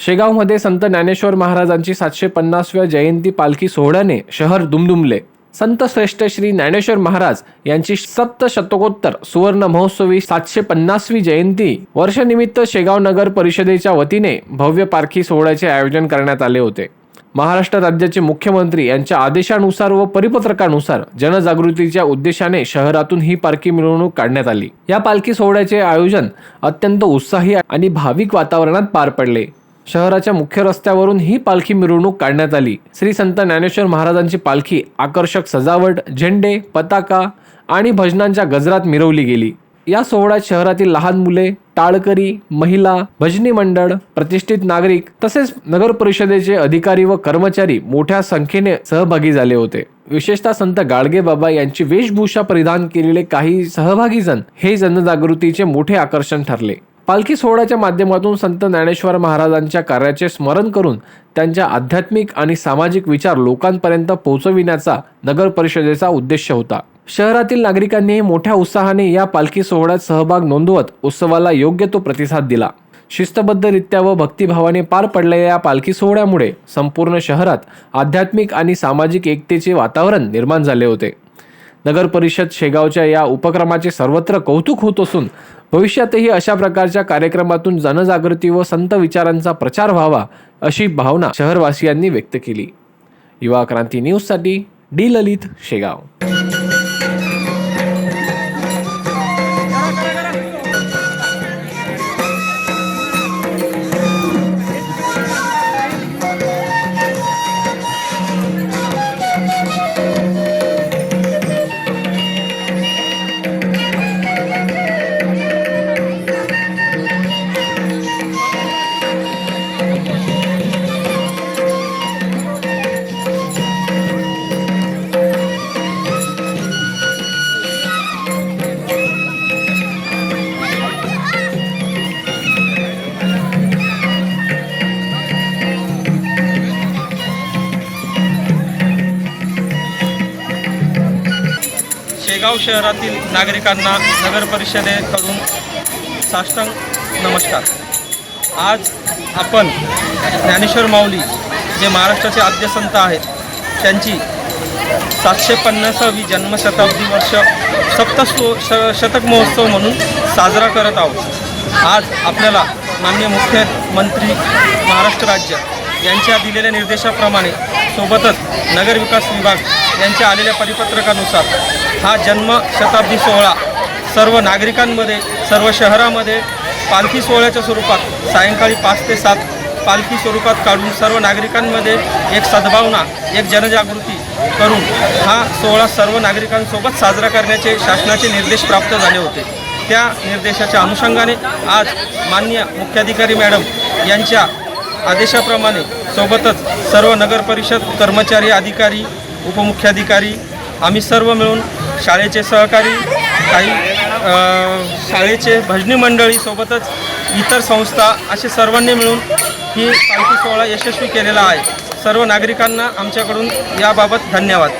शेगावमध्ये संत ज्ञानेश्वर महाराजांची सातशे पन्नासव्या जयंती पालखी सोहळ्याने शहर दुमदुमले. संत श्रेष्ठ श्री ज्ञानेश्वर महाराज यांची सप्तशतकोत्तर सुवर्ण महोत्सवी सातशे पन्नासवी जयंती वर्षनिमित्त शेगाव नगर परिषदेच्या वतीने भव्य पालखी सोहळ्याचे आयोजन करण्यात आले होते. महाराष्ट्र राज्याचे मुख्यमंत्री यांच्या आदेशानुसार व परिपत्रकानुसार जनजागृतीच्या उद्देशाने शहरातून ही पालखी मिरवणूक काढण्यात आली. या पालखी सोहळ्याचे आयोजन अत्यंत उत्साही आणि भाविक वातावरणात पार पडले. शहराच्या मुख्य रस्त्यावरून ही पालखी मिरवणूक काढण्यात आली. श्री संत ज्ञानेश्वर महाराजांची पालखी आकर्षक सजावट झेंडे पताका आणि भजनांच्या गजरात मिरवली गेली. या सोहळ्यात शहरातील लहान मुले टाळकरी महिला भजनी मंडळ प्रतिष्ठित नागरिक तसेच नगर परिषदेचे अधिकारी व कर्मचारी मोठ्या संख्येने सहभागी झाले होते. विशेषतः संत गाडगे बाबा यांची वेशभूषा परिधान केलेले काही सहभागी जण हे जनजागृतीचे मोठे आकर्षण ठरले. पालखी सोहळ्याच्या माध्यमातून संत ज्ञानेश्वर महाराजांच्या कार्याचे स्मरण करून त्यांच्या आध्यात्मिक आणि सामाजिक विचार लोकांपर्यंत पोहोचविण्याचा नगर परिषदेचा उद्देश होता. शहरातील नागरिकांनीही मोठ्या उत्साहाने या पालखी सोहळ्यात सहभाग नोंदवत उत्सवाला योग्य तो प्रतिसाद दिला. शिस्तबद्धरित्या व भक्तिभावाने पार पडलेल्या या पालखी सोहळ्यामुळे संपूर्ण शहरात आध्यात्मिक आणि सामाजिक एकतेचे वातावरण निर्माण झाले होते. नगर परिषद शेगावच्या या उपक्रमाचे सर्वत्र कौतुक होत असून भविष्यातही अशा प्रकारच्या कार्यक्रमातून जनजागृती व संत विचारांचा प्रचार व्हावा अशी भावना शहरवासियांनी व्यक्त केली. युवा क्रांती न्यूजसाठी डी ललित शेगाव. शेगाव शहरातील नागरिकांना नगर परिषदेकडून साष्टांग नमस्कार. आज आपण ज्ञानेश्वर माऊली जे महाराष्ट्राचे आद्यसंत आहेत त्यांची सातशे पन्नासावी जन्मशताब्दी वर्ष सप्तस्व श शतक महोत्सव म्हणून साजरा करत आहोत. आज आपल्याला माननीय मुख्यमंत्री महाराष्ट्र राज्य यांच्या दिलेल्या निर्देशाप्रमाणे सोबतच नगर विकास विभाग यांच्या आलेल्या परिपत्रकानुसार हा जन्म शताब्दी सोहळा सर्व नागरिकांमध्ये सर्व शहरामध्ये पालखी सोहळ्याच्या स्वरूपात सायंकाळी पाच ते सात पालखी स्वरूपात काढून सर्व नागरिकांमध्ये एक सद्भावना एक जनजागृती करून हा सोहळा सर्व नागरिकांसोबत साजरा करण्याचे शासनाचे निर्देश प्राप्त झाले होते. त्या निर्देशाच्या अनुषंगाने आज माननीय मुख्याधिकारी मॅडम यांच्या आदेशाप्रमाणे सोबतच सर्व नगर परिषद कर्मचारी अधिकारी उपमुख्याधिकारी आम्ही सर्व मिळून शाळेचे सहकारी काही शाळेचे भजनी मंडळी सोबतच इतर संस्था असे सर्वांनी मिळून ही पालखी सोहळा यशस्वी केलेला आहे. सर्व नागरिकांना आमच्याकडून याबाबत धन्यवाद.